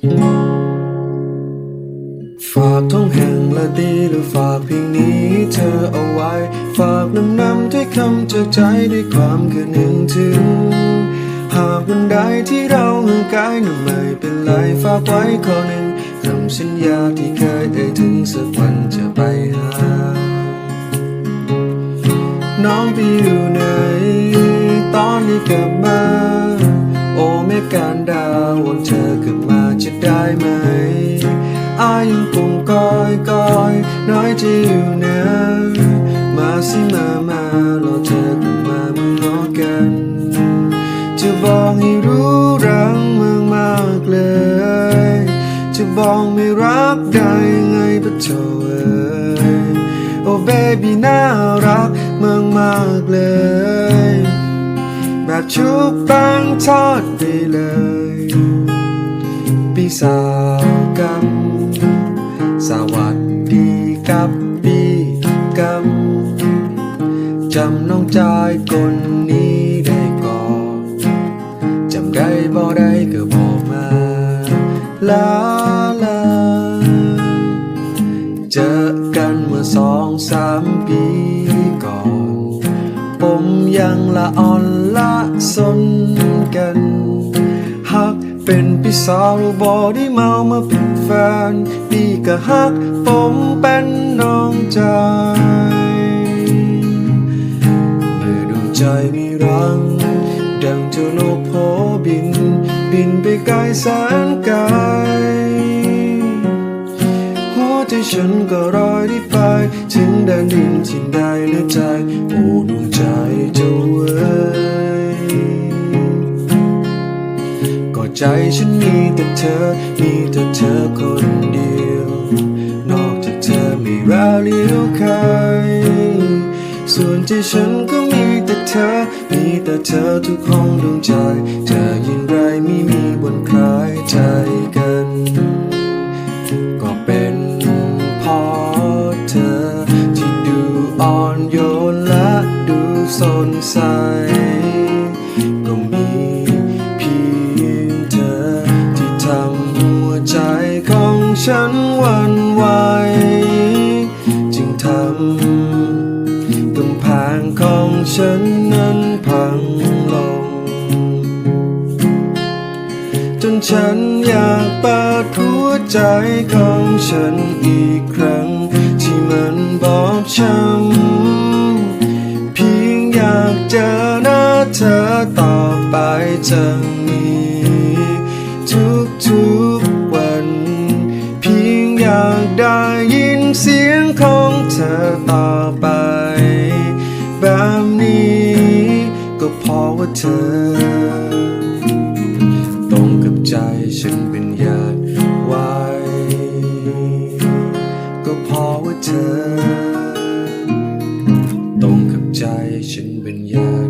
ฝากท้องแห่งละดีหรือฝากเพียงนี้เธอเอาไว้ ฝากนำนำด้วยคำจากใจด้วยความคืนหนึ่งถึง หากวันใดที่เราห่างกายนั้นไม่เป็นไรฝากไว้ข้อหนึ่งคำสัญญาที่เคยได้ถึงสักวันจะไปหา น้องไปอยู่ไหนตอนนี้กลับมา โอ้แม่การดาววันเธอ อายังคงคอยคอยน้อยจะอยู่เนะมาสิมามาเรอเธอกลับมาเมื่อรอกัน จะบอกให้รู้รักเมืองมากเลย จะบอกไม่รักได้ไงปะโถเอ้ยโอ้เบบี้น่ารักเมืองมากเลย แบบชุบแป้งทอดไปเลย ปีสาวกำสวัสดี กับปีกำจำน้องจายคนนี้ได้ก่อนจำได้บ่ได้ก็บอกมาลาลาเจอกันเมื่อสองสามปีก่อน ผมยังละอ่อนละสน พี่สาวรือบอได้เมามาเป็นแฟน พี่ก็หักผมเป็นน้องใจ เมื่อดวงใจมีรัง ดังเจ้านกโผบิน บินไปไกลแสนไกลหัวใจฉันก็รอยได้ไป ถึงแดนดินที่ใดเหลือใจ ก็ใจฉันมีแต่เธอ มีแต่เธอคนเดียว นอกจากเธอไม่รักเลี้ยวใคร ส่วนใจฉันก็มีแต่เธอ มีแต่เธอทุกห้องดวงใจ เธอย่างไรไม่มีบนคลายใจกัน ก็เป็นเพราะเธอ ที่ดูอ่อนโยนและดูสดใส ฉันหวันไหวจึงทำกำแพงของฉันนั้นพังลง จนฉันอยากเปิดหัวใจของฉันอีกครั้ง ที่มันบอบช้ำเพียงอยากเจอหน้าเธอต่อไปจากนี้ทุก ได้ยินเสียงของเธอต่อไป แบบนี้ก็พอว่าเธอ ตรงกับใจฉันเป็นญาติไว้ ก็พอว่าเธอ ตรงกับใจฉันเป็นญาติ